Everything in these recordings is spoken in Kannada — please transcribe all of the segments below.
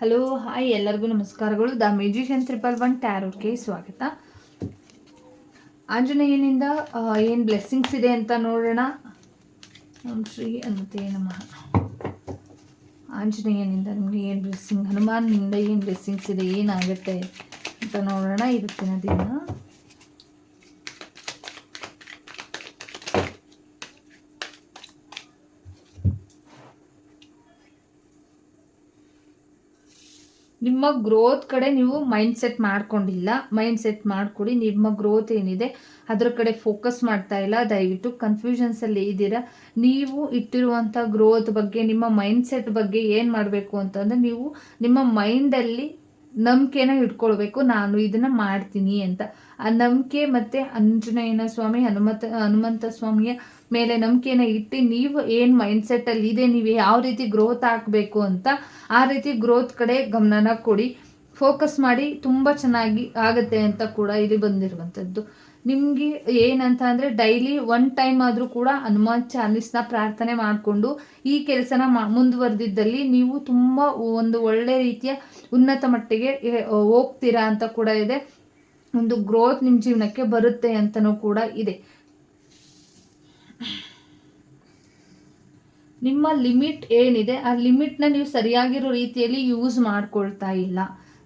ಹಲೋ ಹಾಯ್ ಎಲ್ಲರಿಗೂ ನಮಸ್ಕಾರಗಳು. ದ ಮ್ಯೂಜಿಷಿಯನ್ ತ್ರಿಪಲ್ ಒನ್ ಟ್ಯಾರೋಟ್ಗೆ ಸ್ವಾಗತ. ಆಂಜನೇಯನಿಂದ ಏನು ಬ್ಲೆಸ್ಸಿಂಗ್ಸ್ ಇದೆ ಅಂತ ನೋಡೋಣ. ಶ್ರೀ ಅನ್ನತೇ ನಮಃ. ಆಂಜನೇಯನಿಂದ ನಿಮಗೆ ಏನು ಬ್ಲೆಸ್ಸಿಂಗ್ ಹನುಮಾನ್ನಿಂದ ಏನು ಬ್ಲೆಸ್ಸಿಂಗ್ಸ್ ಇದೆ, ಏನಾಗುತ್ತೆ ಅಂತ ನೋಡೋಣ ಇವತ್ತಿನ ದಿನ. ನಿಮ್ಮ ಗ್ರೋತ್ ಕಡೆ ನೀವು ಮೈಂಡ್ ಸೆಟ್ ಮಾಡ್ಕೊಂಡಿಲ್ಲ. ಮೈಂಡ್ ಸೆಟ್ ಮಾಡ್ಕೊಡಿ. ನಿಮ್ಮ ಗ್ರೋತ್ ಏನಿದೆ, ಅದರ ಕಡೆ ಫೋಕಸ್ ಮಾಡ್ತಾ ಇಲ್ಲ. ದಯವಿಟ್ಟು ಕನ್ಫ್ಯೂಷನ್ಸಲ್ಲಿ ಇದ್ದೀರಾ. ನೀವು ಇಟ್ಟಿರುವಂಥ ಗ್ರೋತ್ ಬಗ್ಗೆ, ನಿಮ್ಮ ಮೈಂಡ್ ಸೆಟ್ ಬಗ್ಗೆ ಏನು ಮಾಡಬೇಕು ಅಂತಂದರೆ, ನೀವು ನಿಮ್ಮ ಮೈಂಡಲ್ಲಿ ನಂಬಿಕೆನ ಇಟ್ಕೊಳ್ಬೇಕು. ನಾನು ಇದನ್ನ ಮಾಡ್ತೀನಿ ಅಂತ. ಆ ನಂಬಿಕೆ ಮತ್ತೆ ಆಂಜನೇಯನ ಸ್ವಾಮಿ, ಹನುಮತ, ಹನುಮಂತ ಸ್ವಾಮಿಯ ಮೇಲೆ ನಂಬಿಕೆನ ಇಟ್ಟು ನೀವು ಏನು ಮೈಂಡ್ಸೆಟ್ಟಲ್ಲಿ ಇದೆ, ನೀವು ಯಾವ ರೀತಿ ಗ್ರೋತ್ ಆಗಬೇಕು ಅಂತ ಆ ರೀತಿ ಗ್ರೋತ್ ಕಡೆ ಗಮನನ ಕೊಡಿ. ಫೋಕಸ್ ಮಾಡಿ ತುಂಬ ಚೆನ್ನಾಗಿ ಆಗುತ್ತೆ ಅಂತ ಕೂಡ ಇಲ್ಲಿ ಬಂದಿರುವಂಥದ್ದು. ನಿಮಗೆ ಏನಂತ ಅಂದರೆ ಡೈಲಿ ಒನ್ ಟೈಮ್ ಆದರೂ ಕೂಡ ಹನುಮಾನ್ ಚಾಲೀಸ್ನ ಪ್ರಾರ್ಥನೆ ಮಾಡಿಕೊಂಡು ಈ ಕೆಲಸನ ಮಾ, ಮುಂದುವರೆದಿದ್ದಲ್ಲಿ ನೀವು ತುಂಬ ಒಂದು ಒಳ್ಳೆ ರೀತಿಯ ಉನ್ನತ ಮಟ್ಟಿಗೆ ಹೋಗ್ತೀರಾ ಅಂತ ಕೂಡ ಇದೆ. ಒಂದು ಗ್ರೋತ್ ನಿಮ್ಮ ಜೀವನಕ್ಕೆ ಬರುತ್ತೆ ಅಂತಲೂ ಕೂಡ ಇದೆ. ನಿಮ್ಮ ಲಿಮಿಟ್ ಏನಿದೆ, ಆ ಲಿಮಿಟ್ನ ನೀವು ಸರಿಯಾಗಿರೋ ರೀತಿಯಲ್ಲಿ ಯೂಸ್ ಮಾಡ್ಕೊಳ್ತಾ ಇಲ್ಲ.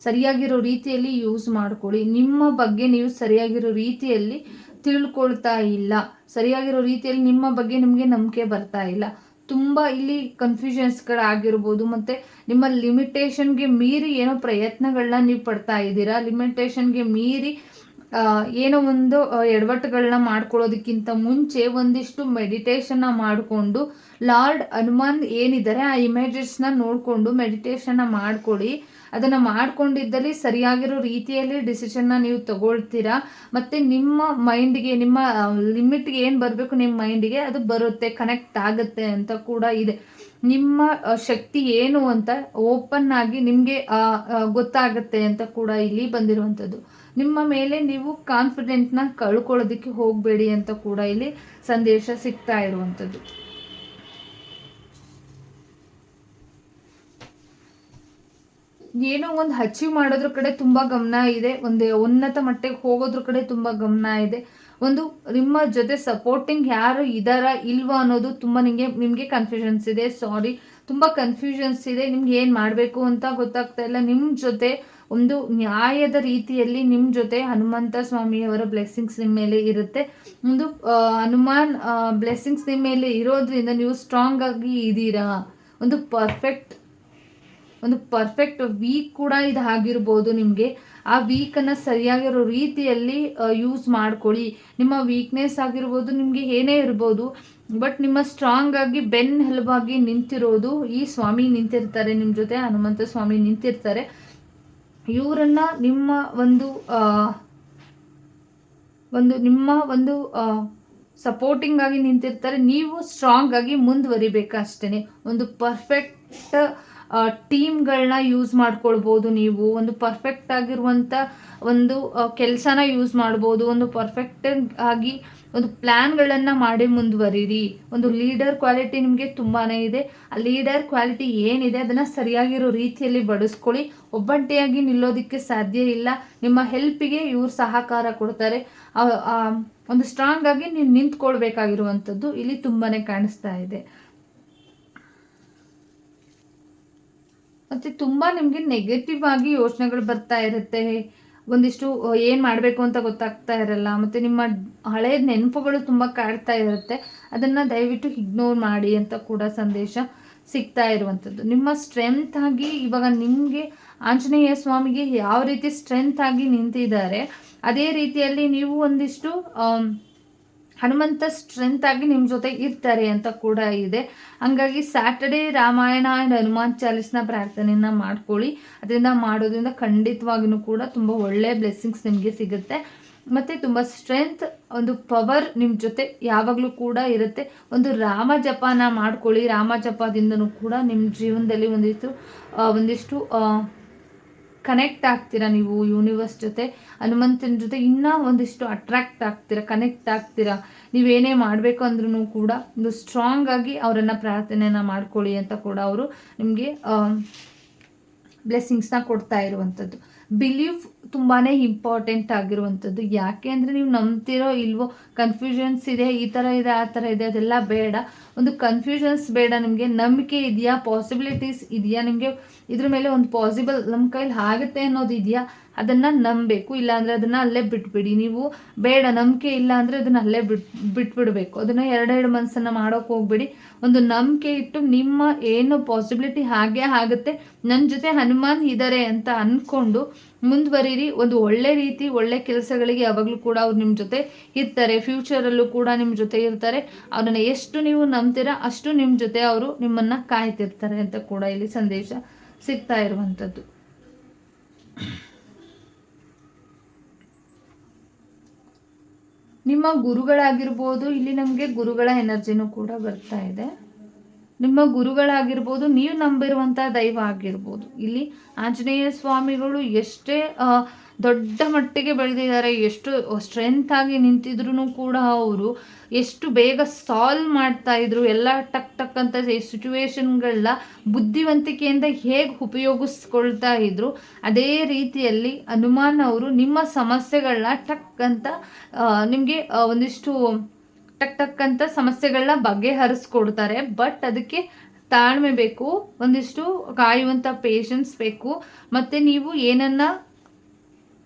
ಸರಿಯಾಗಿರೋ ರೀತಿಯಲ್ಲಿ ಯೂಸ್ ಮಾಡ್ಕೊಳ್ಳಿ. ನಿಮ್ಮ ಬಗ್ಗೆ ನೀವು ಸರಿಯಾಗಿರೋ ರೀತಿಯಲ್ಲಿ ತಿಳ್ಕೊಳ್ತಾ ಇಲ್ಲ. ಸರಿಯಾಗಿರೋ ರೀತಿಯಲ್ಲಿ ನಿಮ್ಮ ಬಗ್ಗೆ ನಿಮಗೆ ನಂಬಿಕೆ ಬರ್ತಾ ಇಲ್ಲ. ತುಂಬ ಇಲ್ಲಿ ಕನ್ಫ್ಯೂಷನ್ಸ್ಗಳಾಗಿರ್ಬೋದು ಮತ್ತು ನಿಮ್ಮ ಲಿಮಿಟೇಷನ್ಗೆ ಮೀರಿ ಏನೋ ಪ್ರಯತ್ನಗಳನ್ನ ನೀವು ಪಡ್ತಾ ಇದ್ದೀರಾ ಲಿಮಿಟೇಷನ್ಗೆ ಮೀರಿ ಏನೋ ಒಂದು ಎಡವಟ್ಟುಗಳನ್ನ ಮಾಡ್ಕೊಳ್ಳೋದಕ್ಕಿಂತ ಮುಂಚೆ ಒಂದಿಷ್ಟು ಮೆಡಿಟೇಷನ್ನ ಮಾಡಿಕೊಂಡು, ಲಾರ್ಡ್ ಹನುಮಾನ್ ಏನಿದ್ದಾರೆ ಆ ಇಮೇಜಸ್ನ ನೋಡಿಕೊಂಡು ಮೆಡಿಟೇಷನ್ನ ಮಾಡ್ಕೊಳ್ಳಿ. ಅದನ್ನು ಮಾಡ್ಕೊಂಡಿದ್ದಲ್ಲಿ ಸರಿಯಾಗಿರೋ ರೀತಿಯಲ್ಲಿ ಡಿಸಿಷನ್ನ ನೀವು ತಗೊಳ್ತೀರಾ? ಮತ್ತು ನಿಮ್ಮ ಮೈಂಡ್ಗೆ ನಿಮ್ಮ ಲಿಮಿಟ್ಗೆ ಏನು ಬರಬೇಕು ನಿಮ್ಮ ಮೈಂಡಿಗೆ ಅದು ಬರುತ್ತೆ ಕನೆಕ್ಟ್ ಆಗುತ್ತೆ ಅಂತ ಕೂಡ ಇದೆ. ನಿಮ್ಮ ಶಕ್ತಿ ಏನು ಅಂತ ಓಪನ್ ಆಗಿ ನಿಮಗೆ ಗೊತ್ತಾಗುತ್ತೆ ಅಂತ ಕೂಡ ಇಲ್ಲಿ ಬಂದಿರುವಂಥದ್ದು. ನಿಮ್ಮ ಮೇಲೆ ನೀವು ಕಾನ್ಫಿಡೆಂಟ್ನ ಕಳ್ಕೊಳ್ಳೋದಕ್ಕೆ ಹೋಗಬೇಡಿ ಅಂತ ಕೂಡ ಇಲ್ಲಿ ಸಂದೇಶ ಸಿಗ್ತಾ ಇರುವಂಥದ್ದು. ಏನೋ ಒಂದು ಅಚೀವ್ ಮಾಡೋದ್ರ ಕಡೆ ತುಂಬ ಗಮನ ಇದೆ, ಒಂದು ಉನ್ನತ ಮಟ್ಟಕ್ಕೆ ಹೋಗೋದ್ರ ಕಡೆ ತುಂಬ ಗಮನ ಇದೆ. ಒಂದು ನಿಮ್ಮ ಜೊತೆ ಸಪೋರ್ಟಿಂಗ್ ಯಾರು ಇದಾರ ಇಲ್ವಾ ಅನ್ನೋದು ತುಂಬ ನಿಮಗೆ ನಿಮಗೆ ಕನ್ಫ್ಯೂಷನ್ಸ್ ಇದೆ ಸಾರಿ ತುಂಬ ಕನ್ಫ್ಯೂಷನ್ಸ್ ಇದೆ, ನಿಮ್ಗೆ ಏನು ಮಾಡಬೇಕು ಅಂತ ಗೊತ್ತಾಗ್ತಾ ಇಲ್ಲ. ನಿಮ್ಮ ಜೊತೆ ಒಂದು ನ್ಯಾಯದ ರೀತಿಯಲ್ಲಿ ನಿಮ್ಮ ಜೊತೆ ಹನುಮಂತ ಸ್ವಾಮಿಯವರ ಬ್ಲೆಸ್ಸಿಂಗ್ಸ್ ನಿಮ್ಮ ಮೇಲೆ ಇರುತ್ತೆ. ಒಂದು ಹನುಮಾನ್ ಬ್ಲೆಸ್ಸಿಂಗ್ಸ್ ನಿಮ್ಮ ಮೇಲೆ ಇರೋದ್ರಿಂದ ನೀವು ಸ್ಟ್ರಾಂಗ್ ಆಗಿ ಇದ್ದೀರಾ? ಒಂದು ಪರ್ಫೆಕ್ಟ್ ಒಂದು ಪರ್ಫೆಕ್ಟ್ ವೀಕ್ ಕೂಡ ಇದು ಆಗಿರ್ಬೋದು ನಿಮಗೆ. ಆ ವೀಕನ್ನು ಸರಿಯಾಗಿರೋ ರೀತಿಯಲ್ಲಿ ಯೂಸ್ ಮಾಡ್ಕೊಳ್ಳಿ. ನಿಮ್ಮ ವೀಕ್ನೆಸ್ ಆಗಿರ್ಬೋದು, ನಿಮಗೆ ಏನೇ ಇರ್ಬೋದು ಬಟ್ ನಿಮ್ಮ ಸ್ಟ್ರಾಂಗ್ ಆಗಿ ಬೆನ್ ಹೆಲ್ಬಾಗಿ ನಿಂತಿರೋದು ಈ ಸ್ವಾಮಿ ನಿಂತಿರ್ತಾರೆ. ನಿಮ್ಮ ಜೊತೆ ಹನುಮಂತ ಸ್ವಾಮಿ ನಿಂತಿರ್ತಾರೆ. ಇವರನ್ನ ನಿಮ್ಮ ಒಂದು ಒಂದು, ನಿಮ್ಮ ಒಂದು ಸಪೋರ್ಟಿಂಗ್ ಆಗಿ ನಿಂತಿರ್ತಾರೆ. ನೀವು ಸ್ಟ್ರಾಂಗ್ ಆಗಿ ಮುಂದುವರಿಬೇಕಷ್ಟೇ ಒಂದು ಪರ್ಫೆಕ್ಟ್ ಟೀಮ್ಗಳನ್ನ ಯೂಸ್ ಮಾಡ್ಕೊಳ್ಬೋದು ನೀವು. ಒಂದು ಪರ್ಫೆಕ್ಟ್ ಆಗಿರುವಂಥ ಒಂದು ಕೆಲಸನ ಯೂಸ್ ಮಾಡ್ಬೋದು. ಒಂದು ಪರ್ಫೆಕ್ಟ್ ಆಗಿ ಒಂದು ಪ್ಲ್ಯಾನ್ಗಳನ್ನು ಮಾಡಿ ಮುಂದುವರಿರಿ. ಒಂದು ಲೀಡರ್ ಕ್ವಾಲಿಟಿ ನಿಮಗೆ ತುಂಬಾ ಇದೆ. ಆ ಲೀಡರ್ ಕ್ವಾಲಿಟಿ ಏನಿದೆ ಅದನ್ನು ಸರಿಯಾಗಿರೋ ರೀತಿಯಲ್ಲಿ ಬಡಿಸ್ಕೊಳ್ಳಿ. ಒಬ್ಬಂಟಿಯಾಗಿ ನಿಲ್ಲೋದಕ್ಕೆ ಸಾಧ್ಯ ಇಲ್ಲ. ನಿಮ್ಮ ಹೆಲ್ಪಿಗೆ ಇವ್ರು ಸಹಕಾರ ಕೊಡ್ತಾರೆ. ಒಂದು ಸ್ಟ್ರಾಂಗ್ ಆಗಿ ನೀವು ನಿಂತ್ಕೊಳ್ಬೇಕಾಗಿರುವಂಥದ್ದು ಇಲ್ಲಿ ತುಂಬಾ ಕಾಣಿಸ್ತಾ ಇದೆ. ಮತ್ತು ತುಂಬ ನಿಮಗೆ ನೆಗೆಟಿವ್ ಆಗಿ ಯೋಚನೆಗಳು ಬರ್ತಾ ಇರುತ್ತೆ. ಒಂದಿಷ್ಟು ಏನು ಮಾಡಬೇಕು ಅಂತ ಗೊತ್ತಾಗ್ತಾ ಇರಲ್ಲ. ಮತ್ತು ನಿಮ್ಮ ಹಳೆಯ ನೆನಪುಗಳು ತುಂಬ ಕಾಡ್ತಾ ಇರುತ್ತೆ. ಅದನ್ನು ದಯವಿಟ್ಟು ಇಗ್ನೋರ್ ಮಾಡಿ ಅಂತ ಕೂಡ ಸಂದೇಶ ಸಿಗ್ತಾ ಇರುವಂಥದ್ದು. ನಿಮ್ಮ ಸ್ಟ್ರೆಂತ್ ಆಗಿ, ಇವಾಗ ನಿಮಗೆ ಆಂಜನೇಯ ಸ್ವಾಮಿಗೆ ಯಾವ ರೀತಿ ಸ್ಟ್ರೆಂತ್ ಆಗಿ ನಿಂತಿದ್ದಾರೆ, ಅದೇ ರೀತಿಯಲ್ಲಿ ನೀವು ಒಂದಿಷ್ಟು ಹನುಮಂತ ಸ್ಟ್ರೆಂತ್ ಆಗಿ ನಿಮ್ಮ ಜೊತೆ ಇರ್ತಾರೆ ಅಂತ ಕೂಡ ಇದೆ. ಹಂಗಾಗಿ ಸ್ಯಾಟರ್ಡೇ ರಾಮಾಯಣ ಆ್ಯಂಡ್ ಹನುಮಾನ್ ಚಾಲೀಸ್ನ ಪ್ರಾರ್ಥನೆಯನ್ನು ಮಾಡ್ಕೊಳ್ಳಿ. ಅದರಿಂದ ಮಾಡೋದ್ರಿಂದ ಖಂಡಿತವಾಗಿಯೂ ಕೂಡ ತುಂಬ ಒಳ್ಳೆಯ ಬ್ಲೆಸ್ಸಿಂಗ್ಸ್ ನಿಮಗೆ ಸಿಗುತ್ತೆ. ಮತ್ತು ತುಂಬ ಸ್ಟ್ರೆಂತ್ ಒಂದು ಪವರ್ ನಿಮ್ಮ ಜೊತೆ ಯಾವಾಗಲೂ ಕೂಡ ಇರುತ್ತೆ. ಒಂದು ರಾಮ ಜಪನ ಮಾಡ್ಕೊಳ್ಳಿ. ರಾಮ ಜಪದಿಂದನೂ ಕೂಡ ನಿಮ್ಮ ಜೀವನದಲ್ಲಿ ಒಂದಿಷ್ಟು ಒಂದಿಷ್ಟು ಕನೆಕ್ಟ್ ಆಗ್ತೀರಾ ನೀವು ಯೂನಿವರ್ಸ್ ಜೊತೆ? ಹನುಮಂತನ ಜೊತೆ ಇನ್ನೂ ಒಂದಿಷ್ಟು ಅಟ್ರಾಕ್ಟ್ ಆಗ್ತೀರಾ ಕನೆಕ್ಟ್ ಆಗ್ತೀರಾ? ನೀವೇನೇ ಮಾಡಬೇಕು ಅಂದ್ರೂ ಕೂಡ ಒಂದು ಸ್ಟ್ರಾಂಗ್ ಆಗಿ ಅವರನ್ನು ಪ್ರಾರ್ಥನೆಯನ್ನು ಮಾಡ್ಕೊಳ್ಳಿ ಅಂತ ಕೂಡ ಅವರು ನಿಮಗೆ ಬ್ಲೆಸ್ಸಿಂಗ್ಸ್ನ ಕೊಡ್ತಾ ಇರುವಂಥದ್ದು. ಬಿಲೀವ್ ತುಂಬಾ ಇಂಪಾರ್ಟೆಂಟ್ ಆಗಿರುವಂಥದ್ದು. ಯಾಕೆ ಅಂದರೆ ನೀವು ನಂಬ್ತಿರೋ ಇಲ್ವೋ ಕನ್ಫ್ಯೂಷನ್ಸ್ ಇದೆ, ಈ ಥರ ಇದೆ, ಆ ಥರ ಇದೆ, ಅದೆಲ್ಲ ಬೇಡ. ಒಂದು ಕನ್ಫ್ಯೂಷನ್ಸ್ ಬೇಡ, ನಿಮಗೆ ನಂಬಿಕೆ ಇದೆಯಾ ಪಾಸಿಬಿಲಿಟೀಸ್ ಇದೆಯಾ, ನಿಮಗೆ ಇದ್ರ ಮೇಲೆ ಒಂದು ಪಾಸಿಬಲ್ ನಮ್ಮ ಕೈಲಿ ಆಗುತ್ತೆ ಅನ್ನೋದು ಇದೆಯಾ, ಅದನ್ನು ನಂಬಬೇಕು ಇಲ್ಲಾಂದರೆ ಅದನ್ನು ಅಲ್ಲೇ ಬಿಟ್ಬಿಡಿ. ನೀವು ಬೇಡ, ನಂಬಿಕೆ ಇಲ್ಲ ಅಂದರೆ ಅದನ್ನು ಅಲ್ಲೇ ಬಿಟ್, ಬಿಟ್ಬಿಡಬೇಕು. ಅದನ್ನು ಎರಡೆರಡು ಮನಸ್ಸನ್ನು ಮಾಡೋಕೆ ಹೋಗ್ಬಿಡಿ. ಒಂದು ನಂಬಿಕೆ ಇಟ್ಟು ನಿಮ್ಮ ಏನು ಪಾಸಿಬಿಲಿಟಿ ಹಾಗೆ ಆಗುತ್ತೆ ನನ್ನ ಜೊತೆ ಹನುಮಾನ್ ಇದ್ದಾರೆ ಅಂತ ಅಂದ್ಕೊಂಡು ಮುಂದುವರಿರಿ, ಒಂದು ಒಳ್ಳೆ ರೀತಿ, ಒಳ್ಳೆ ಕೆಲಸಗಳಿಗೆ ಯಾವಾಗಲೂ ಕೂಡ ಅವ್ರು ನಿಮ್ಮ ಜೊತೆ ಇರ್ತಾರೆ ಫ್ಯೂಚರಲ್ಲೂ ಕೂಡ ನಿಮ್ಮ ಜೊತೆ ಇರ್ತಾರೆ. ಅವ್ರನ್ನ ಎಷ್ಟು ನೀವು ನಂಬ್ತೀರಾ, ಅಷ್ಟು ನಿಮ್ಮ ಜೊತೆ ಅವರು ನಿಮ್ಮನ್ನು ಕಾಯ್ತಿರ್ತಾರೆ ಅಂತ ಕೂಡ ಇಲ್ಲಿ ಸಂದೇಶ ಸಿಗ್ತಾ ಇರುವಂಥದ್ದು. ನಿಮ್ಮ ಗುರುಗಳಾಗಿರ್ಬೋದು, ಇಲ್ಲಿ ನಮಗೆ ಗುರುಗಳ ಎನರ್ಜಿನೂ ಕೂಡ ಬರ್ತಾ ಇದೆ. ನಿಮ್ಮ ಗುರುಗಳಾಗಿರ್ಬೋದು, ನೀವು ನಂಬಿರುವಂಥ ದೈವ ಆಗಿರ್ಬೋದು. ಇಲ್ಲಿ ಆಂಜನೇಯ ಸ್ವಾಮಿಗಳು ಎಷ್ಟೇ ದೊಡ್ಡ ಮಟ್ಟಿಗೆ ಬೆಳೆದಿದ್ದಾರೆ, ಎಷ್ಟು ಸ್ಟ್ರೆಂತ್ ಆಗಿ ನಿಂತಿದ್ರು ಕೂಡ ಅವರು ಎಷ್ಟು ಬೇಗ ಸಾಲ್ವ್ ಮಾಡ್ತಾ ಇದ್ರು, ಎಲ್ಲ ಟಕ್ ಟಕ್ ಅಂತ ಸಿಚುವೇಶನ್ಗಳನ್ನ ಬುದ್ಧಿವಂತಿಕೆಯಿಂದ ಹೇಗೆ ಉಪಯೋಗಿಸ್ಕೊಳ್ತಾ ಇದ್ರು, ಅದೇ ರೀತಿಯಲ್ಲಿ ಹನುಮಾನ್ ಅವರು ನಿಮ್ಮ ಸಮಸ್ಯೆಗಳನ್ನ ಟಕ್ ಅಂತ ನಿಮಗೆ ಒಂದಿಷ್ಟು ಟಕ್ ಟಕ್ ಅಂತ ಸಮಸ್ಯೆಗಳನ್ನ ಬಗೆಹರಿಸ್ಕೊಡ್ತಾರೆ. ಬಟ್ ಅದಕ್ಕೆ ತಾಳ್ಮೆ ಬೇಕು, ಒಂದಿಷ್ಟು ಕಾಯುವಂಥ ಪೇಷನ್ಸ್ ಬೇಕು. ಮತ್ತು ನೀವು ಏನನ್ನ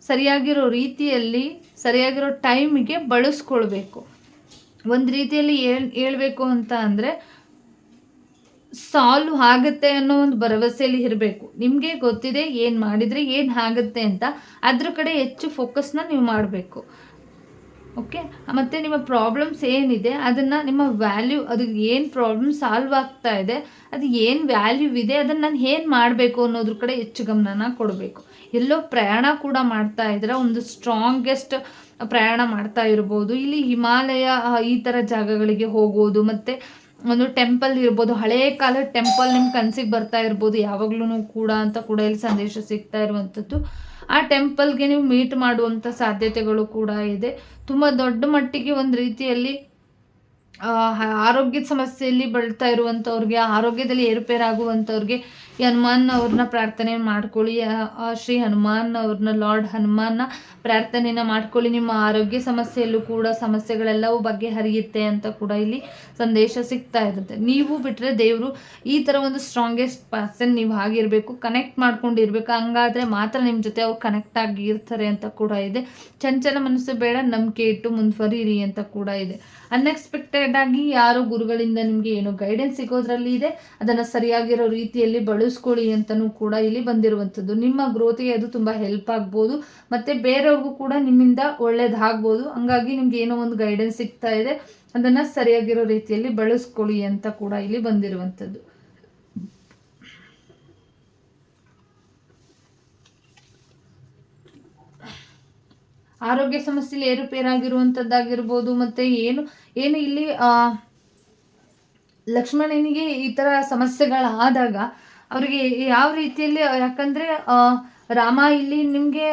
ಸರಿಯಾಗಿರೋ ರೀತಿಯಲ್ಲಿ, ಸರಿಯಾಗಿರೋ ಟೈಮಿಗೆ ಬಳಸ್ಕೊಳ್ಬೇಕು. ಒಂದು ರೀತಿಯಲ್ಲಿ ಹೇಳ್ ಹೇಳ್ಬೇಕು ಅಂತ ಅಂದರೆ ಸಾಲ್ವ್ ಆಗುತ್ತೆ ಅನ್ನೋ ಒಂದು ಭರವಸೆಯಲ್ಲಿ ಇರಬೇಕು. ನಿಮಗೆ ಗೊತ್ತಿದೆ ಏನು ಮಾಡಿದರೆ ಏನು ಆಗುತ್ತೆ ಅಂತ. ಅದ್ರ ಕಡೆ ಹೆಚ್ಚು ಫೋಕಸ್ನ ನೀವು ಮಾಡಬೇಕು. ಓಕೆ ಮತ್ತು ನಿಮ್ಮ ಪ್ರಾಬ್ಲಮ್ಸ್ ಏನಿದೆ, ಅದನ್ನು ನಿಮ್ಮ ವ್ಯಾಲ್ಯೂ ಅದು ಏನು ಪ್ರಾಬ್ಲಮ್ ಸಾಲ್ವ್ ಆಗ್ತಾ ಇದೆ, ಅದು ಏನು ವ್ಯಾಲ್ಯೂ ಇದೆ, ಅದನ್ನು ನಾನು ಏನು ಮಾಡಬೇಕು ಅನ್ನೋದ್ರ ಕಡೆ ಹೆಚ್ಚು ಗಮನನ ಕೊಡಬೇಕು. ಎಲ್ಲೋ ಪ್ರಯಾಣ ಕೂಡ ಮಾಡ್ತಾ ಇದ್ರೆ, ಒಂದು ಸ್ಟ್ರಾಂಗೆಸ್ಟ್ ಪ್ರಯಾಣ ಮಾಡ್ತಾ ಇರ್ಬೋದು. ಇಲ್ಲಿ ಹಿಮಾಲಯ ಈ ಥರ ಜಾಗಗಳಿಗೆ ಹೋಗೋದು, ಮತ್ತು ಒಂದು ಟೆಂಪಲ್ ಇರ್ಬೋದು, ಹಳೇ ಕಾಲದ ಟೆಂಪಲ್ ನಿಮ್ಮ ಕನಸಿಗೆ ಬರ್ತಾ ಇರ್ಬೋದು ಯಾವಾಗ್ಲೂ ಕೂಡ ಅಂತ ಕೂಡ ಇಲ್ಲಿ ಸಂದೇಶ ಸಿಗ್ತಾ ಇರುವಂಥದ್ದು ಆ ಟೆಂಪಲ್ಗೆ ನೀವು ಮೀಟ್ ಮಾಡುವಂಥ ಸಾಧ್ಯತೆಗಳು ಕೂಡ ಇದೆ. ತುಂಬ ದೊಡ್ಡ ಮಟ್ಟಿಗೆ ಒಂದು ರೀತಿಯಲ್ಲಿ ಆರೋಗ್ಯದ ಸಮಸ್ಯೆಯಲ್ಲಿ ಬಳಲ್ತಾ ಇರುವಂಥವ್ರಿಗೆ ಆರೋಗ್ಯದಲ್ಲಿ ಏರುಪೇರಾಗುವಂಥವ್ರಿಗೆ ಹನುಮಾನ್ ಅವ್ರನ್ನ ಪ್ರಾರ್ಥನೆ ಮಾಡ್ಕೊಳ್ಳಿ. ಶ್ರೀ ಹನುಮಾನ್ ಅವ್ರನ್ನ ಲಾರ್ಡ್ ಹನುಮಾನ್ನ ಪ್ರಾರ್ಥನೆನ ಮಾಡ್ಕೊಳ್ಳಿ. ನಿಮ್ಮ ಆರೋಗ್ಯ ಸಮಸ್ಯೆಯಲ್ಲೂ ಕೂಡ ಸಮಸ್ಯೆಗಳೆಲ್ಲವೂ ಬಗೆಹರಿಯುತ್ತೆ ಅಂತ ಕೂಡ ಇಲ್ಲಿ ಸಂದೇಶ ಸಿಗ್ತಾ ಇರುತ್ತೆ. ನೀವು ಬಿಟ್ಟರೆ ದೇವರು ಈ ಥರ ಒಂದು ಸ್ಟ್ರಾಂಗೆಸ್ಟ್ ಪರ್ಸನ್ ನೀವು ಆಗಿರಬೇಕು ಕನೆಕ್ಟ್ ಮಾಡ್ಕೊಂಡಿರ್ಬೇಕು. ಹಂಗಾದರೆ ಮಾತ್ರ ನಿಮ್ಮ ಜೊತೆ ಅವ್ರು ಕನೆಕ್ಟ್ ಆಗಿರ್ತಾರೆ ಅಂತ ಕೂಡ ಇದೆ. ಚಂಚಲ ಮನಸ್ಸು ಬೇಡ, ನಂಬಿಕೆ ಇಟ್ಟು ಮುಂದುವರಿರಿ ಅಂತ ಕೂಡ ಇದೆ. ಅನ್ಎಕ್ಸ್ಪೆಕ್ಟೆಡ್ ಆಗಿ ಯಾರು ಗುರುಗಳಿಂದ ನಿಮಗೆ ಏನು ಗೈಡೆನ್ಸ್ ಸಿಗೋದ್ರಲ್ಲಿ ಇದೆ, ಅದನ್ನು ಸರಿಯಾಗಿರೋ ರೀತಿಯಲ್ಲಿ ಬಳಸ್ಕೊಳ್ಳಿ ಅಂತಲೂ ಕೂಡ ಇಲ್ಲಿ ಬಂದಿರುವಂಥದ್ದು. ನಿಮ್ಮ ಗ್ರೋತಿಗೆ ಅದು ತುಂಬ ಹೆಲ್ಪ್ ಆಗ್ಬೋದು, ಮತ್ತು ಬೇರೆಯವ್ರಿಗೂ ಕೂಡ ನಿಮ್ಮಿಂದ ಒಳ್ಳೇದಾಗ್ಬೋದು. ಹಂಗಾಗಿ ನಿಮ್ಗೆ ಏನೋ ಒಂದು ಗೈಡೆನ್ಸ್ ಸಿಗ್ತಾ ಇದೆ, ಅದನ್ನು ಸರಿಯಾಗಿರೋ ರೀತಿಯಲ್ಲಿ ಬಳಸ್ಕೊಳ್ಳಿ ಅಂತ ಕೂಡ ಇಲ್ಲಿ ಬಂದಿರುವಂಥದ್ದು. ಆರೋಗ್ಯ ಸಮಸ್ಯೆಯಲ್ಲಿ ಏರುಪೇರಾಗಿರುವಂಥದ್ದಾಗಿರ್ಬೋದು ಮತ್ತು ಏನು ಏನು ಇಲ್ಲಿ ಲಕ್ಷ್ಮಣನಿಗೆ ಈ ಥರ ಸಮಸ್ಯೆಗಳಾದಾಗ, ಅವರಿಗೆ ಯಾವ ರೀತಿಯಲ್ಲಿ, ಯಾಕಂದರೆ ರಾಮ ಇಲ್ಲಿ ನಿಮಗೆ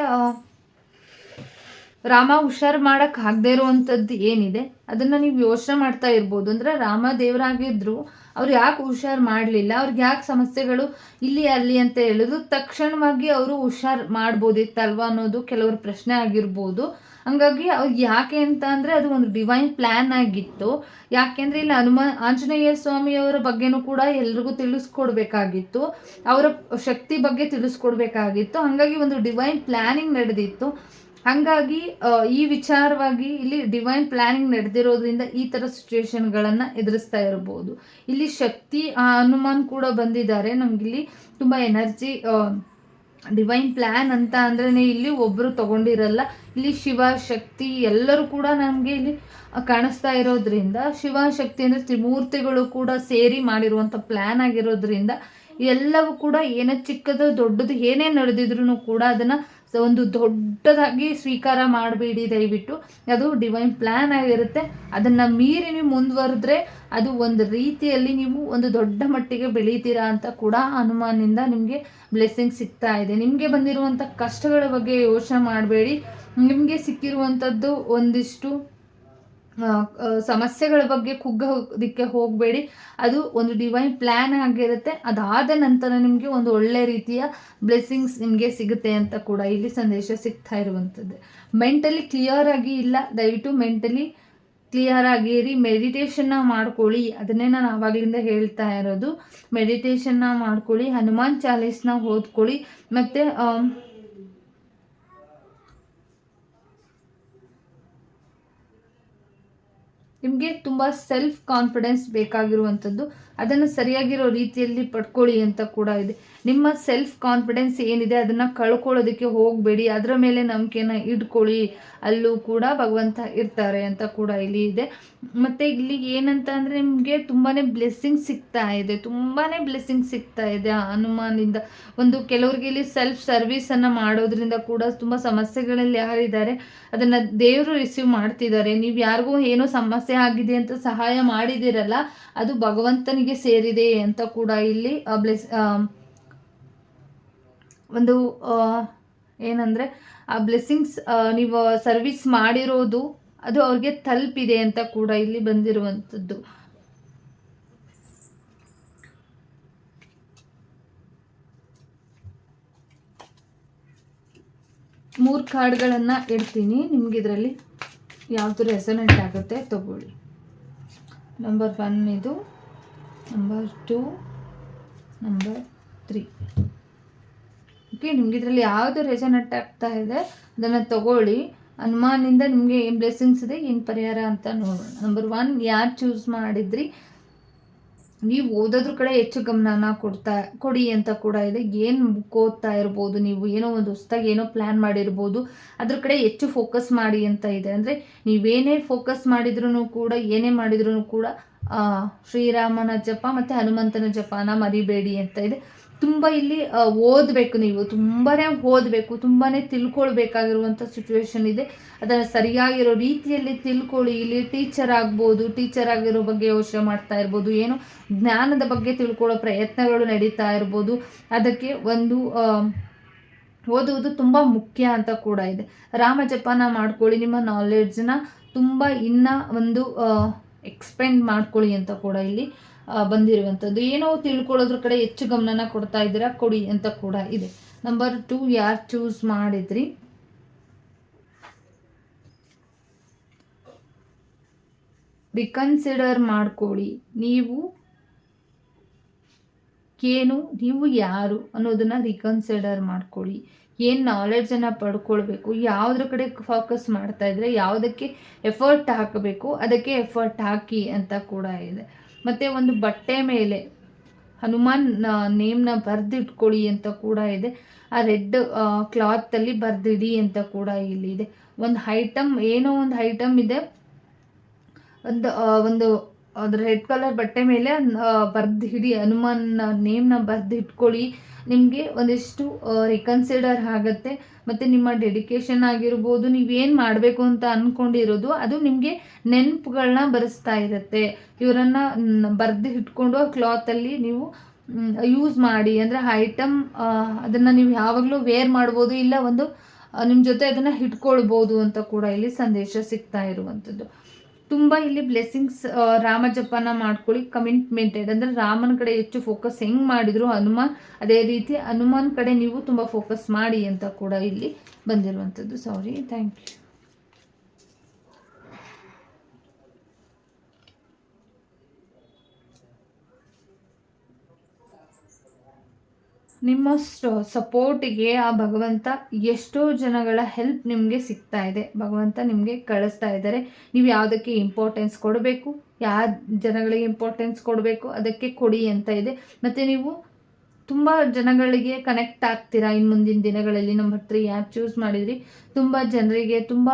ರಾಮ ಹುಷಾರು ಮಾಡೋಕ್ಕೆ ಆಗದೆ ಇರುವಂಥದ್ದು ಏನಿದೆ? ಅದನ್ನು ನೀವು ಯೋಚನೆ ಮಾಡ್ತಾ ಇರ್ಬೋದು. ಅಂದರೆ ರಾಮ ದೇವರಾಗಿದ್ದರು ಅವ್ರು ಯಾಕೆ ಹುಷಾರು ಮಾಡಲಿಲ್ಲ? ಅವ್ರಿಗೆ ಯಾಕೆ ಸಮಸ್ಯೆಗಳು ಇಲ್ಲಿ, ಅಲ್ಲಿ ಅಂತ ಹೇಳಿದ್ರು ತಕ್ಷಣವಾಗಿ ಅವರು ಹುಷಾರು ಮಾಡ್ಬೋದಿತ್ತಲ್ವ ಅನ್ನೋದು ಕೆಲವ್ರ ಪ್ರಶ್ನೆ ಆಗಿರ್ಬೋದು. ಹಂಗಾಗಿ ಅವ್ರು ಯಾಕೆ ಅಂತ ಅಂದರೆ ಅದು ಒಂದು ಡಿವೈನ್ ಪ್ಲ್ಯಾನ್ ಆಗಿತ್ತು. ಯಾಕೆಂದರೆ ಇಲ್ಲಿ ಹನುಮ, ಆಂಜನೇಯ ಸ್ವಾಮಿಯವರ ಬಗ್ಗೆನೂ ಕೂಡ ಎಲ್ರಿಗೂ ತಿಳಿಸ್ಕೊಡ್ಬೇಕಾಗಿತ್ತು. ಅವರ ಶಕ್ತಿ ಬಗ್ಗೆ ತಿಳಿಸ್ಕೊಡ್ಬೇಕಾಗಿತ್ತು. ಹಾಗಾಗಿ ಒಂದು ಡಿವೈನ್ ಪ್ಲ್ಯಾನಿಂಗ್ ನಡೆದಿತ್ತು. ಹಾಗಾಗಿ ಈ ವಿಚಾರವಾಗಿ ಇಲ್ಲಿ ಡಿವೈನ್ ಪ್ಲಾನಿಂಗ್ ನಡೆದಿರೋದ್ರಿಂದ ಈ ಥರ ಸಿಚುವೇಶನ್ಗಳನ್ನು ಎದುರಿಸ್ತಾ ಇರ್ಬೋದು. ಇಲ್ಲಿ ಶಕ್ತಿ ಹನುಮಾನ್ ಕೂಡ ಬಂದಿದ್ದಾರೆ. ನಮಗಿಲ್ಲಿ ತುಂಬ ಎನರ್ಜಿ ಡಿವೈನ್ ಪ್ಲ್ಯಾನ್ ಅಂತ ಅಂದ್ರೆ ಇಲ್ಲಿ ಒಬ್ಬರು ತಗೊಂಡಿರಲ್ಲ. ಇಲ್ಲಿ ಶಿವ ಶಕ್ತಿ ಎಲ್ಲರೂ ಕೂಡ ನಮಗೆ ಇಲ್ಲಿ ಕಾಣಿಸ್ತಾ ಇರೋದ್ರಿಂದ, ಶಿವ ಶಕ್ತಿ ಅಂದರೆ ತ್ರಿಮೂರ್ತಿಗಳು ಕೂಡ ಸೇರಿ ಮಾಡಿರುವಂಥ ಪ್ಲ್ಯಾನ್ ಆಗಿರೋದ್ರಿಂದ ಎಲ್ಲವೂ ಕೂಡ ಏನೇ ಚಿಕ್ಕದು ದೊಡ್ಡದು ಏನೇ ನಡೆದಿದ್ರು ಕೂಡ ಅದನ್ನು ಒಂದು ದೊಡ್ಡದಾಗಿ ಸ್ವೀಕಾರ ಮಾಡಬೇಡಿ ದಯವಿಟ್ಟು. ಅದು ಡಿವೈನ್ ಪ್ಲ್ಯಾನ್ ಆಗಿರುತ್ತೆ. ಅದನ್ನು ಮೀರಿ ನೀವು ಮುಂದುವರೆದ್ರೆ ಅದು ಒಂದು ರೀತಿಯಲ್ಲಿ ನೀವು ಒಂದು ದೊಡ್ಡ ಮಟ್ಟಿಗೆ ಬೆಳೀತೀರಾ ಅಂತ ಕೂಡ ಅನುಮಾನದಿಂದ ನಿಮಗೆ ಬ್ಲೆಸ್ಸಿಂಗ್ ಸಿಗ್ತಾ ಇದೆ. ನಿಮಗೆ ಬಂದಿರುವಂಥ ಕಷ್ಟಗಳ ಬಗ್ಗೆ ಯೋಚನೆ ಮಾಡಬೇಡಿ. ನಿಮಗೆ ಸಿಕ್ಕಿರುವಂಥದ್ದು ಒಂದಿಷ್ಟು ಸಮಸ್ಯೆಗಳ ಬಗ್ಗೆ ಕುಗ್ಗೋದಕ್ಕೆ ಹೋಗಬೇಡಿ. ಅದು ಒಂದು ಡಿವೈನ್ ಪ್ಲ್ಯಾನ್ ಆಗಿರುತ್ತೆ. ಅದಾದ ನಂತರ ನಿಮಗೆ ಒಂದು ಒಳ್ಳೆ ರೀತಿಯ ಬ್ಲೆಸ್ಸಿಂಗ್ಸ್ ನಿಮಗೆ ಸಿಗುತ್ತೆ ಅಂತ ಕೂಡ ಇಲ್ಲಿ ಸಂದೇಶ ಸಿಗ್ತಾ ಇರುವಂಥದ್ದು. ಮೆಂಟಲಿ ಕ್ಲಿಯರ್ ಆಗಿ ಇಲ್ಲ. ದಯವಿಟ್ಟು ಮೆಂಟಲಿ ಕ್ಲಿಯರ್ ಆಗಿರಿ ಮೆಡಿಟೇಷನ್ನ ಮಾಡ್ಕೊಳ್ಳಿ. ಅದನ್ನೇ ನಾನು ಆವಾಗಲಿಂದ ಹೇಳ್ತಾ ಇರೋದು. ಮೆಡಿಟೇಷನ್ನ ಮಾಡ್ಕೊಳ್ಳಿ. ಹನುಮಾನ್ ಚಾಲೀಸ್ನ ಓದ್ಕೊಳ್ಳಿ. ಮತ್ತು ನಿಮಗೆ ತುಂಬ ಸೆಲ್ಫ್ ಕಾನ್ಫಿಡೆನ್ಸ್ ಬೇಕಾಗಿರುವಂಥದ್ದು. ಅದನ್ನು ಸರಿಯಾಗಿರೋ ರೀತಿಯಲ್ಲಿ ಪಡ್ಕೊಳ್ಳಿ ಅಂತ ಕೂಡ ಇದೆ. ನಿಮ್ಮ ಸೆಲ್ಫ್ ಕಾನ್ಫಿಡೆನ್ಸ್ ಏನಿದೆ ಅದನ್ನು ಕಳ್ಕೊಳ್ಳೋದಕ್ಕೆ ಹೋಗಬೇಡಿ. ಅದರ ಮೇಲೆ ನಂಬಿಕೆನ ಇಟ್ಕೊಳ್ಳಿ. ಅಲ್ಲೂ ಕೂಡ ಭಗವಂತ ಇರ್ತಾರೆ ಅಂತ ಕೂಡ ಇಲ್ಲಿ ಇದೆ. ಮತ್ತು ಇಲ್ಲಿ ಏನಂತ ಅಂದರೆ ನಿಮಗೆ ತುಂಬಾ ಬ್ಲೆಸ್ಸಿಂಗ್ ಸಿಗ್ತಾ ಇದೆ. ತುಂಬಾ ಬ್ಲೆಸ್ಸಿಂಗ್ ಸಿಗ್ತಾ ಇದೆ ಹನುಮಾನಿಂದ. ಒಂದು ಕೆಲವರಿಗೆ ಇಲ್ಲಿ ಸೆಲ್ಫ್ ಸರ್ವಿಸನ್ನು ಮಾಡೋದ್ರಿಂದ ಕೂಡ ತುಂಬ ಸಮಸ್ಯೆಗಳಲ್ಲಿ ಯಾರಿದ್ದಾರೆ, ಅದನ್ನು ದೇವರು ರಿಸೀವ್ ಮಾಡ್ತಿದ್ದಾರೆ. ನೀವು ಯಾರಿಗೂ ಏನೋ ಸಮಸ್ಯೆ ಆಗಿದೆ ಅಂತ ಸಹಾಯ ಮಾಡಿದಿರಲ್ಲ, ಅದು ಭಗವಂತನಿಗೆ ಸೇರಿದೆ ಅಂತ ಕೂಡ ಇಲ್ಲಿ ಬ್ಲೆಸ್ ಒಂದು ಏನಂದರೆ, ಆ ಬ್ಲೆಸ್ಸಿಂಗ್ಸ್ ನೀವು ಸರ್ವಿಸ್ ಮಾಡಿರೋದು, ಅದು ಅವ್ರಿಗೆ ತಲುಪಿದೆ ಅಂತ ಕೂಡ ಇಲ್ಲಿ ಬಂದಿರುವಂಥದ್ದು. ಮೂರು ಕಾರ್ಡ್ಗಳನ್ನು ಇಡ್ತೀನಿ. ನಿಮ್ಗೆ ಇದರಲ್ಲಿ ಯಾವುದು ರೆಸನೆಂಟ್ ಆಗುತ್ತೆ ತಗೊಳ್ಳಿ. ನಂಬರ್ ಒನ್ ಇದು number two number three okay, ನಿಮ್ಗೆ ಇದರಲ್ಲಿ ಯಾವುದು ರೆಸನೆಂಟ್ ಆಗ್ತಾ ಇದೆ, ಅದನ್ನು ತಗೊಳ್ಳಿ. ಹನುಮಾನಿಂದ ನಿಮಗೆ ಏನು ಬ್ಲೆಸ್ಸಿಂಗ್ಸ್ ಇದೆ, ಏನು ಪರಿಹಾರ ಅಂತ ನೋಡೋಣ. ನಂಬರ್ ಒನ್ ಯಾರು ಚೂಸ್ ಮಾಡಿದ್ರಿ? ನೀವು ಓದೋದ್ರ ಕಡೆ ಹೆಚ್ಚು ಗಮನನ ಕೊಡ್ತಾ, ಕೊಡಿ ಅಂತ ಕೂಡ ಇದೆ. ಏನು ಬುಕ್ ಓದ್ತಾ ಇರ್ಬೋದು ನೀವು, ಏನೋ ಒಂದು ಹೊಸ್ದಾಗಿ ಏನೋ ಪ್ಲ್ಯಾನ್ ಮಾಡಿರ್ಬೋದು, ಅದ್ರ ಕಡೆ ಹೆಚ್ಚು ಫೋಕಸ್ ಮಾಡಿ ಅಂತ ಇದೆ. ಅಂದರೆ ನೀವೇನೇ ಫೋಕಸ್ ಮಾಡಿದ್ರೂ ಕೂಡ, ಏನೇ ಮಾಡಿದ್ರೂ ಕೂಡ ಶ್ರೀರಾಮನ ಜಪ ಮತ್ತು ಹನುಮಂತನ ಜಪನ ಮರಿಬೇಡಿ ಅಂತ ಇದೆ. ತುಂಬ ಇಲ್ಲಿ ಓದಬೇಕು ನೀವು. ತುಂಬಾ ಓದಬೇಕು ತುಂಬಾ ತಿಳ್ಕೊಳ್ಬೇಕಾಗಿರುವಂಥ ಸಿಚುವೇಶನ್ ಇದೆ. ಅದನ್ನು ಸರಿಯಾಗಿರೋ ರೀತಿಯಲ್ಲಿ ತಿಳ್ಕೊಳ್ಳಿ. ಇಲ್ಲಿ ಟೀಚರ್ ಆಗ್ಬೋದು ಟೀಚರ್ ಆಗಿರೋ ಬಗ್ಗೆ ಯೋಚನೆ ಮಾಡ್ತಾ ಇರ್ಬೋದು, ಏನು ಜ್ಞಾನದ ಬಗ್ಗೆ ತಿಳ್ಕೊಳ್ಳೋ ಪ್ರಯತ್ನಗಳು ನಡೀತಾ ಇರ್ಬೋದು. ಅದಕ್ಕೆ ಒಂದು ಓದುವುದು ತುಂಬ ಮುಖ್ಯ ಅಂತ ಕೂಡ ಇದೆ. ರಾಮ ಜಪಾನ ಮಾಡ್ಕೊಳ್ಳಿ, ನಿಮ್ಮ ನಾಲೆಡ್ಜ್ನ ತುಂಬ ಇನ್ನ ಒಂದು ಎಕ್ಸ್ಪೆಂಡ್ ಮಾಡ್ಕೊಳ್ಳಿ ಅಂತ ಕೂಡ ಇಲ್ಲಿ ಬಂದಿರುವಂಥದ್ದು ಏನೋ ತಿಳ್ಕೊಳ್ಳೋದ್ರ ಕಡೆ ಹೆಚ್ಚು ಗಮನನ ಕೊಡ್ತಾ ಇದ್ದೀರಾ? ಕೊಡಿ ಅಂತ ಕೂಡ ಇದೆ. ನಂಬರ್ ಟು ಯಾರು ಚೂಸ್ ಮಾಡಿದ್ರಿ? ರಿಕನ್ಸಿಡರ್ ಮಾಡ್ಕೊಳ್ಳಿ. ನೀವು ಏನು ನೀವು ಯಾರು ಅನ್ನೋದನ್ನ ರಿಕನ್ಸಿಡರ್ ಮಾಡ್ಕೊಳ್ಳಿ. ಏನು ನಾಲೆಡ್ಜನ್ನು ಪಡ್ಕೊಳ್ಬೇಕು? ಯಾವುದ್ರ ಕಡೆ ಫೋಕಸ್ ಮಾಡ್ತಾ ಇದ್ರೆ ಯಾವುದಕ್ಕೆ ಎಫರ್ಟ್ ಹಾಕಬೇಕು? ಅದಕ್ಕೆ ಎಫರ್ಟ್ ಹಾಕಿ ಅಂತ ಕೂಡ ಇದೆ. ಮತ್ತು ಒಂದು ಬಟ್ಟೆ ಮೇಲೆ ಹನುಮಾನ್ ನೇಮ್ನ ಬರೆದಿಟ್ಕೊಳ್ಳಿ ಅಂತ ಕೂಡ ಇದೆ. ಆ ರೆಡ್ ಕ್ಲಾತಲ್ಲಿ ಬರೆದಿಡಿ ಅಂತ ಕೂಡ ಇಲ್ಲಿ ಇದೆ. ಒಂದು ಐಟಮ್ ಏನೋ ಒಂದು ಐಟಮ್ ಇದೆ. ಒಂದು ಒಂದು ಅದ್ರ ರೆಡ್ ಕಲರ್ ಬಟ್ಟೆ ಮೇಲೆ ಬರ್ದು ಹಿಡಿ ಹನುಮಾನ್ ನೇಮ್ನ ಬರ್ದು ಇಟ್ಕೊಳ್ಳಿ. ನಿಮಗೆ ಒಂದಿಷ್ಟು ರಿಕನ್ಸಿಡರ್ ಆಗುತ್ತೆ. ಮತ್ತು ನಿಮ್ಮ ಡೆಡಿಕೇಶನ್ ಆಗಿರ್ಬೋದು, ನೀವೇನು ಮಾಡಬೇಕು ಅಂತ ಅಂದ್ಕೊಂಡಿರೋದು ಅದು ನಿಮಗೆ ನೆನಪುಗಳನ್ನ ಬರೆಸ್ತಾ ಇರುತ್ತೆ. ಇವರನ್ನು ಬರೆದು ಇಟ್ಕೊಂಡು ಆ ಕ್ಲಾತಲ್ಲಿ ನೀವು ಯೂಸ್ ಮಾಡಿ. ಅಂದರೆ ಐಟಮ್ ಅದನ್ನು ನೀವು ಯಾವಾಗಲೂ ವೇರ್ ಮಾಡ್ಬೋದು, ಇಲ್ಲ ಒಂದು ನಿಮ್ಮ ಜೊತೆ ಅದನ್ನು ಇಟ್ಕೊಳ್ಬೋದು ಅಂತ ಕೂಡ ಇಲ್ಲಿ ಸಂದೇಶ ಸಿಗ್ತಾ ಇರುವಂಥದ್ದು. ತುಂಬ ಇಲ್ಲಿ ಬ್ಲೆಸ್ಸಿಂಗ್ಸ್ ರಾಮ ಜಪನ ಮಾಡ್ಕೊಳ್ಳಿ ಕಮಿಟ್ಮೆಂಟೆಡ್ ಅಂದರೆ ರಾಮನ ಕಡೆ ಹೆಚ್ಚು ಫೋಕಸ್ ಹೆಂಗೆ ಮಾಡಿದ್ರು ಹನುಮಾನ್, ಅದೇ ರೀತಿ ಹನುಮಾನ್ ಕಡೆ ನೀವು ತುಂಬ ಫೋಕಸ್ ಮಾಡಿ ಅಂತ ಕೂಡ ಇಲ್ಲಿ ಬಂದಿರುವಂಥದ್ದು ಸಾರಿ ಥ್ಯಾಂಕ್ ಯು ನಿಮ್ಮ ಸಪೋರ್ಟಿಗೆ ಆ ಭಗವಂತ ಎಷ್ಟೋ ಜನಗಳ ಹೆಲ್ಪ್ ನಿಮಗೆ ಸಿಗ್ತಾ ಇದೆ. ಭಗವಂತ ನಿಮಗೆ ಕಳಿಸ್ತಾ ಇದ್ದಾರೆ. ನೀವು ಯಾವುದಕ್ಕೆ ಇಂಪಾರ್ಟೆನ್ಸ್ ಕೊಡಬೇಕು? ಯಾವ ಜನಗಳಿಗೆ ಇಂಪಾರ್ಟೆನ್ಸ್ ಕೊಡಬೇಕು? ಅದಕ್ಕೆ ಕೊಡಿ ಅಂತ ಇದೆ. ಮತ್ತು ನೀವು ತುಂಬ ಜನಗಳಿಗೆ ಕನೆಕ್ಟ್ ಆಗ್ತೀರಾ? ಇನ್ನು ಮುಂದಿನ ದಿನಗಳಲ್ಲಿ ನಮ್ಮ ಹತ್ರ ಯಾರು ಚೂಸ್ ಮಾಡಿದ್ರಿ. ತುಂಬ ಜನರಿಗೆ ತುಂಬ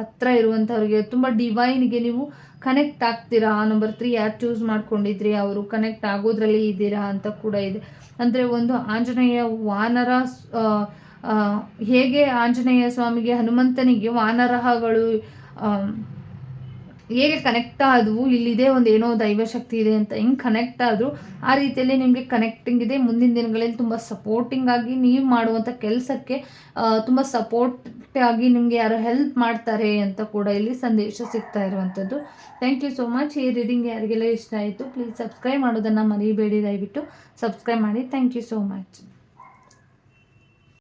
ಹತ್ರ ಇರುವಂಥವ್ರಿಗೆ ತುಂಬ ಡಿವೈನ್ಗೆ ನೀವು ಕನೆಕ್ಟ್ ಆಗ್ತೀರಾ? ನಂಬರ್ ತ್ರೀ ಯಾರು ಚೂಸ್ ಮಾಡ್ಕೊಂಡಿದ್ರಿ, ಅವರು ಕನೆಕ್ಟ್ ಆಗೋದ್ರಲ್ಲಿ ಇದ್ದೀರಾ ಅಂತ ಕೂಡ ಇದೆ. ಅಂದರೆ ಒಂದು ಆಂಜನೇಯ ವಾನರ ಹೇಗೆ ಆಂಜನೇಯ ಸ್ವಾಮಿಗೆ, ಹನುಮಂತನಿಗೆ ವಾನರಹಗಳು ಹೇಗೆ ಕನೆಕ್ಟ್ ಆದವು, ಇಲ್ಲಿದೆ ಒಂದು ಏನೋ ದೈವಶಕ್ತಿ ಇದೆ ಅಂತ ಹೆಂಗೆ ಕನೆಕ್ಟ್ ಆದರೂ, ಆ ರೀತಿಯಲ್ಲಿ ನಿಮಗೆ ಕನೆಕ್ಟಿಂಗ್ ಇದೆ. ಮುಂದಿನ ದಿನಗಳಲ್ಲಿ ತುಂಬ ಸಪೋರ್ಟಿಂಗ್ ಆಗಿ ನೀವು ಮಾಡುವಂಥ ಕೆಲಸಕ್ಕೆ ತುಂಬ ಸಪೋರ್ಟ್ ಆಗಿ ನಿಮಗೆ ಯಾರೋ ಹೆಲ್ಪ್ ಮಾಡ್ತಾರೆ ಅಂತ ಕೂಡ ಇಲ್ಲಿ ಸಂದೇಶ ಸಿಗ್ತಾ ಇರುವಂಥದ್ದು ಥ್ಯಾಂಕ್ ಯು ಸೋ ಮಚ್ ಈ ರೀಡಿಂಗ್ ಯಾರಿಗೆಲ್ಲ ಇಷ್ಟ ಆಯಿತು ಪ್ಲೀಸ್ ಸಬ್ಸ್ಕ್ರೈಬ್ ಮಾಡೋದನ್ನು ಮರಿಬೇಡಿ ದಯವಿಟ್ಟು. ಸಬ್ಸ್ಕ್ರೈಬ್ ಮಾಡಿ. Thank you so much